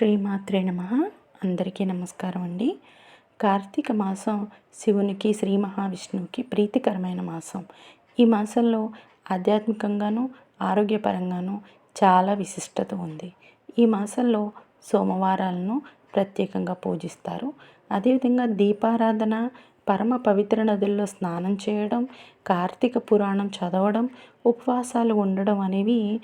శ్రీమాత్రే నమ. అందరికీ నమస్కారం అండి. కార్తీక మాసం శివునికి శ్రీ మహావిష్ణువుకి ప్రీతికరమైన మాసం. ఈ మాసంలో ఆధ్యాత్మికంగాను ఆరోగ్యపరంగాను చాలా విశిష్టత ఉంది. ఈ మాసంలో సోమవారాలను ప్రత్యేకంగా పూజిస్తారు. అదేవిధంగా దీపారాధన పరమ పవిత్ర నదుల్లో స్నానం చేయడం కార్తీక పురాణం చదవడం ఉపవాసాలు ఉండడం అనేవి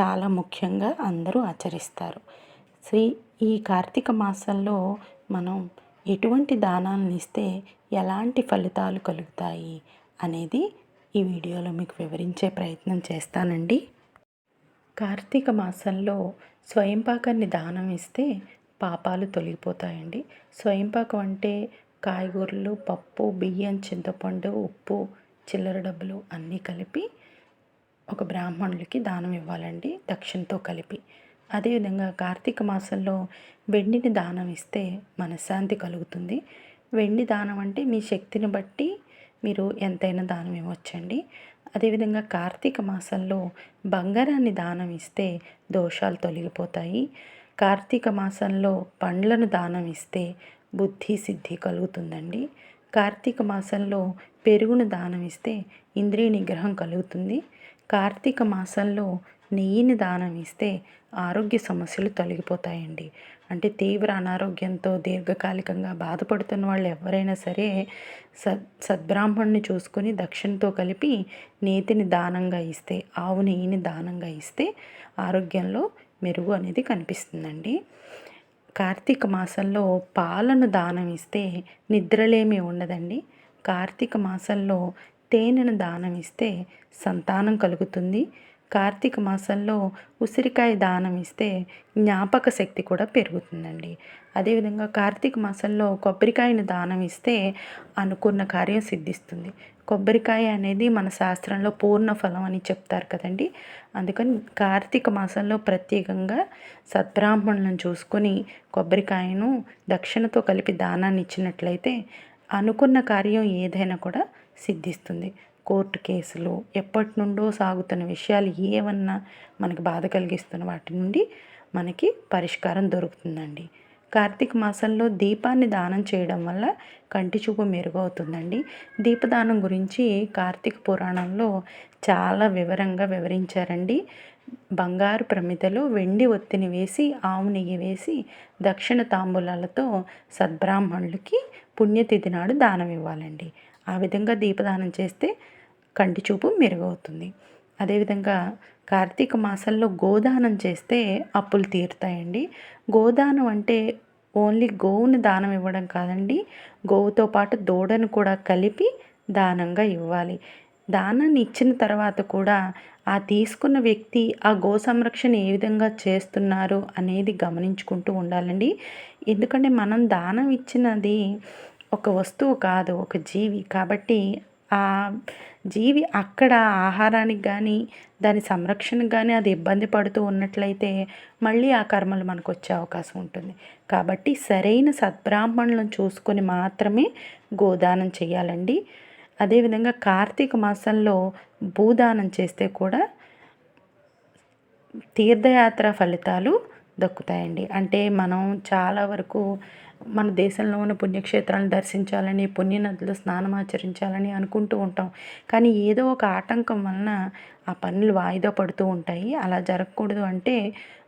చాలా ముఖ్యంగా అందరూ ఆచరిస్తారు. శ్రీ ఈ కార్తీక మాసంలో మనం ఎటువంటి దానాలను ఇస్తే ఎలాంటి ఫలితాలు కలుగుతాయి అనేది ఈ వీడియోలో మీకు వివరించే ప్రయత్నం చేస్తానండి. కార్తీక మాసంలో స్వయంపాకాన్ని దానం ఇస్తే పాపాలు తొలగిపోతాయండి. స్వయంపాకం అంటే కాయగూరలు పప్పు బియ్యం చింతపండు ఉప్పు చిల్లర డబ్బులు అన్నీ కలిపి ఒక బ్రాహ్మణులకి దానం ఇవ్వాలండి. దక్షిణతో కలిపి అదేవిధంగా కార్తీక మాసంలో వెండిని దానం ఇస్తే మనశ్శాంతి కలుగుతుంది. వెండి దానం అంటే మీ శక్తిని బట్టి మీరు ఎంతైనా దానం ఇవ్వచ్చండి. అదేవిధంగా కార్తీక మాసంలో బంగారాన్ని దానం ఇస్తే దోషాలు తొలగిపోతాయి. కార్తీక మాసంలో పండ్లను దానం ఇస్తే బుద్ధి సిద్ధి కలుగుతుందండి. కార్తీక మాసంలో పెరుగును దానం ఇస్తే ఇంద్రియ నిగ్రహం కలుగుతుంది. కార్తీక మాసంలో నెయ్యిని దానం ఇస్తే ఆరోగ్య సమస్యలు తొలగిపోతాయండి. అంటే తీవ్ర అనారోగ్యంతో దీర్ఘకాలికంగా బాధపడుతున్న వాళ్ళు ఎవరైనా సరే సద్ సద్బ్రాహ్మణ్ణి చూసుకొని దక్షిణతో కలిపి నేతిని దానంగా ఇస్తే ఆవు నెయ్యిని దానంగా ఇస్తే ఆరోగ్యంలో మెరుగు అనేది కనిపిస్తుందండి. కార్తీక మాసంలో పాలను దానం ఇస్తే నిద్రలేమి ఉండదండి. కార్తీక మాసంలో తేనెను దానం ఇస్తే సంతానం కలుగుతుంది. కార్తీక మాసంలో ఉసిరికాయ దానం ఇస్తే జ్ఞాపక శక్తి కూడా పెరుగుతుందండి. అదేవిధంగా కార్తీక మాసంలో కొబ్బరికాయను దానం ఇస్తే అనుకున్న కార్యం సిద్ధిస్తుంది. కొబ్బరికాయ అనేది మన శాస్త్రంలో పూర్ణ ఫలం అని చెప్తారు కదండి. అందుకని కార్తీక మాసంలో ప్రత్యేకంగా సద్బ్రాహ్మణులను చూసుకొని కొబ్బరికాయను దక్షిణతో కలిపి దానాన్ని ఇచ్చినట్లయితే అనుకున్న కార్యం ఏదైనా కూడా సిద్ధిస్తుంది. కోర్టు కేసులు ఎప్పటి నుండో సాగుతున్న విషయాలు ఏమన్నా మనకి బాధ కలిగిస్తున్న వాటి నుండి మనకి పరిష్కారం దొరుకుతుందండి. కార్తీక మాసంలో దీపాన్ని దానం చేయడం వల్ల కంటి చూపు మెరుగవుతుందండి. దీపదానం గురించి కార్తీక పురాణంలో చాలా వివరంగా వివరించారండి. బంగారు ప్రమిదలో వెండి ఒత్తిని వేసి ఆవు నెయ్యి వేసి దక్షిణ తాంబూలాలతో సద్బ్రాహ్మణులకి పుణ్యతిథి నాడు దానం ఇవ్వాలండి. ఆ విధంగా దీపదానం చేస్తే కంటి చూపు మెరుగవుతుంది. అదేవిధంగా కార్తీక మాసంలో గోదానం చేస్తే అప్పులు తీరుతాయండి. గోదానం అంటే ఓన్లీ గోవుని దానం ఇవ్వడం కాదండి. గోవుతో పాటు దూడను కూడా కలిపి దానంగా ఇవ్వాలి. దానాన్ని ఇచ్చిన తర్వాత కూడా ఆ తీసుకున్న వ్యక్తి ఆ గో సంరక్షణ ఏ విధంగా చేస్తున్నారు అనేది గమనించుకుంటూ ఉండాలండి. ఎందుకంటే మనం దానం ఇచ్చినది ఒక వస్తువు కాదు ఒక జీవి. కాబట్టి ఆ జీవి అక్కడ ఆహారానికి కానీ దాని సంరక్షణకు కానీ అది ఇబ్బంది పడుతూ ఉన్నట్లయితే మళ్ళీ ఆ కర్మలు మనకు వచ్చే అవకాశం ఉంటుంది. కాబట్టి సరైన సద్బ్రాహ్మణులను చూసుకొని మాత్రమే గోదానం చేయాలండి. అదేవిధంగా కార్తీక మాసంలో భూదానం చేస్తే కూడా తీర్థయాత్ర ఫలితాలు దక్కుతాయండి. అంటే మనం చాలా వరకు మన దేశంలో ఉన్న పుణ్యక్షేత్రాలను దర్శించాలని పుణ్యనదులు స్నానం ఆచరించాలని అనుకుంటూ ఉంటాం. కానీ ఏదో ఒక ఆటంకం వలన ఆ పనులు వాయిదా పడుతూ ఉంటాయి. అలా జరగకూడదు అంటే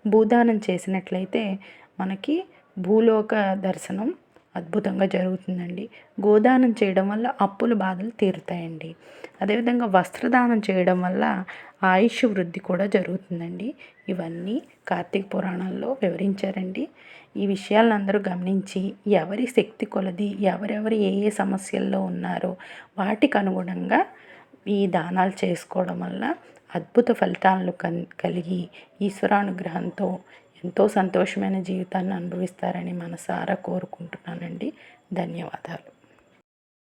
భూదానం చేసినట్లయితే మనకి భూలోక దర్శనం అద్భుతంగా జరుగుతుందండి. గోదానం చేయడం వల్ల అప్పుల బాధలు తీరుతాయండి. అదేవిధంగా వస్త్రదానం చేయడం వల్ల ఆయుష్ వృద్ధి కూడా జరుగుతుందండి. ఇవన్నీ కార్తీక పురాణాల్లో వివరించారండి. ఈ విషయాలను అందరూ గమనించి ఎవరి శక్తి కొలది ఎవరెవరు ఏ ఏ సమస్యల్లో ఉన్నారో వాటికి అనుగుణంగా ఈ దానాలు చేసుకోవడం వల్ల అద్భుత ఫలితాలను కలిగి ఈశ్వరానుగ్రహంతో ఎంతో సంతోషమైన జీవితాన్ని అనుభవిస్తారని మనసారా కోరుకుంటున్నానండి. ధన్యవాదాలు.